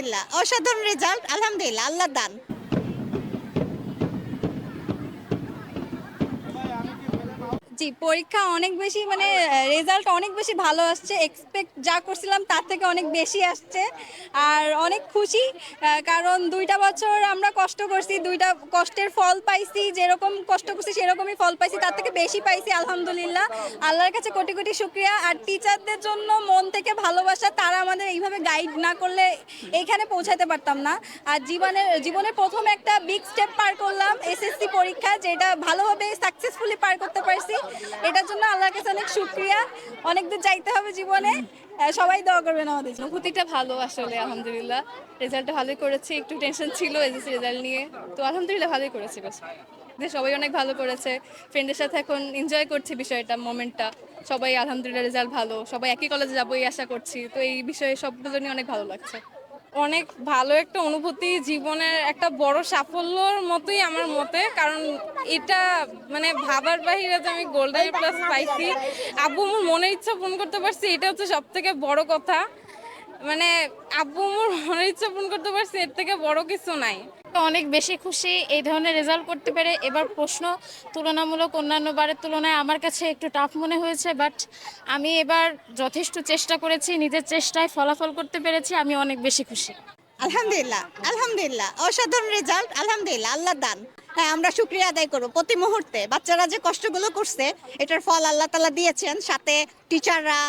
আলহামদুলিল্লাহ। অসাধারণ রেজাল্ট আলহামদুলিল্লাহ আল্লাহ দান। জি পরীক্ষা অনেক বেশি মানে রেজাল্ট অনেক বেশি ভালো আসছে এক্সপেক্ট যা করছিলাম তার থেকে অনেক বেশি আসছে। আর অনেক খুশি কারণ দুইটা বছর আমরা কষ্ট করছি দুইটা কষ্টের ফল পাইছি যেরকম কষ্ট করছি সেরকমই ফল পাইছি তার থেকে বেশি পাইছি আলহামদুলিল্লাহ। আল্লাহর কাছে কোটি কোটি শুক্রিয়া। আর টিচারদের জন্য মন থেকে ভালোবাসা তারা আমাদের এইভাবে গাইড না করলে এইখানে পৌঁছাতে পারতাম না। আর জীবনের জীবনের প্রথম একটা বিগ স্টেপ পার করলাম এসএসসি পরীক্ষা যেটা ভালোভাবে সাকসেসফুলি পার করতে পারছি। এটার জন্য আল্লাহর কাছে অনেক শুক্রিয়া। অনেক দূর যাইতে হবে জীবনে। সবাই দোয়া করবেন আমাদের জন্য। অনুভূতিটা ভালো আসলে, আলহামদুলিল্লাহ। রেজাল্টটা ভালোই করেছি, একটু টেনশন ছিল এসএসসি রেজাল্ট নিয়ে। তো আলহামদুলিল্লাহ ভালোই করেছি যে সবাই অনেক ভালো করেছে। ফ্রেন্ডের সাথে এখন এনজয় করছি বিষয়টা মোমেন্টটা সবাই আলহামদুলিল্লাহ রেজাল্ট ভালো। সবাই একই কলেজে যাব এই আশা করছি। তো এই বিষয়ে সবগুলো নিয়ে অনেক ভালো লাগছে। অনেক ভালো একটা অনুভূতি, জীবনের একটা বড় সাফল্যর মতোই আমার মতে। কারণ এটা মানে ভাবার বাহিরে যে আমি গোল্ডেন প্লাস পাইছি, আব্বু আমার মনের ইচ্ছা পূরণ করতে পারছি, এটা হচ্ছে সব থেকে বড় কথা। মানে আব্বু আমার মনের ইচ্ছা পূরণ করতে পারছি, এর থেকে বড় কিছু নাই। অনেক বেশি খুশি এই ধরনের রেজাল্ট করতে পেরে। এবার প্রশ্ন তুলনামূলক অন্যান্য বারের তুলনায় আমার কাছে একটু টাফ মনে হয়েছে বাট আমি এবার যথেষ্ট চেষ্টা করেছি, নিজের চেষ্টায় ফলাফল করতে পেরেছি, আমি অনেক বেশি খুশি। আলহামদুলিল্লাহ আলহামদুলিল্লাহ, অসাধারণ রেজাল্ট আলহামদুলিল্লাহ, আল্লাহ দান। হ্যাঁ আমরা শুক্রিয়া আদায় করব। প্রতি মুহূর্তে বাচ্চারা যে কষ্টগুলো করছে, এটার ফল আল্লাহ তালা দিয়েছেন। সাথে টিচাররা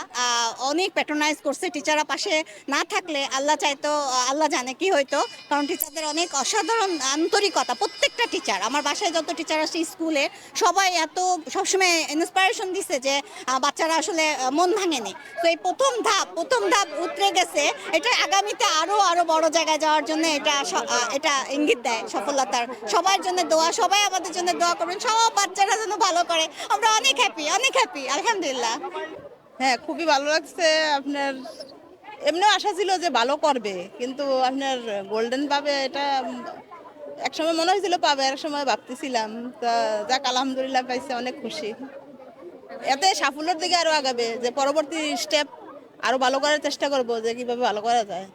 অনেক প্যাট্রোনাইজ করছে। টিচাররা পাশে না থাকলে আল্লাহ চাইতো আল্লাহ জানে কি হইতো। কারণ টিচারদের অনেক অসাধারণ আন্তরিকতা। প্রত্যেকটা টিচার, আমার বাসায় যত টিচার আছে স্কুলে, সবাই এত সবসময় ইন্সপিরেশন দিছে যে বাচ্চারা আসলে মন ভাঙেনি। তো এই প্রথম ধাপ প্রথম ধাপ উতরে গেছে। এটা আগামীতে আরও আরও বড় জায়গায় যাওয়ার জন্য এটা এটা ইঙ্গিত দেয় সফলতার। সবার জন্য দোয়া সবাই আমাদের জন্য দোয়া করবেন সব বাচ্চারা যেন ভালো করে। আমরা অনেক হ্যাপি অনেক হ্যাপি আলহামদুলিল্লাহ। হ্যাঁ খুবই ভালো লাগছে আপনার এমনিও আশা ছিল যে ভালো করবে কিন্তু আপনার গোল্ডেন পাবে এটা এক সময় মনে হয়েছিল পাবে এক সময় ভাবতেছিলাম। তা যাক আলহামদুলিল্লাহ পাইছে অনেক খুশি। এতে সাফল্যের দিকে আরও আগাবে যে পরবর্তী স্টেপ আরও ভালো করার চেষ্টা করব যে কীভাবে ভালো করা যায়।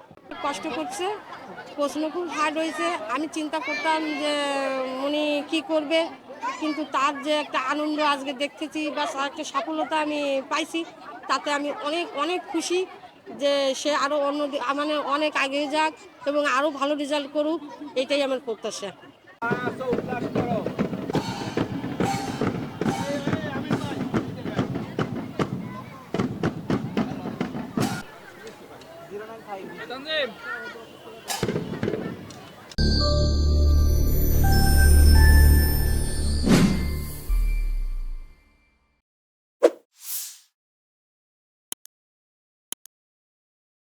কষ্ট করছে প্রশ্ন খুব হার্ড হয়েছে। আমি চিন্তা করতাম যে, উনি কি করবে? কিন্তু তার যে একটা আনন্দ আজকে দেখতেছি বা একটা সফলতা আমি পাইছি, তাতে আমি অনেক অনেক খুশি যে সে আরও অন্য মানে অনেক আগে যাক এবং আরও ভালো রেজাল্ট করুক, এটাই আমার প্রত্যাশা।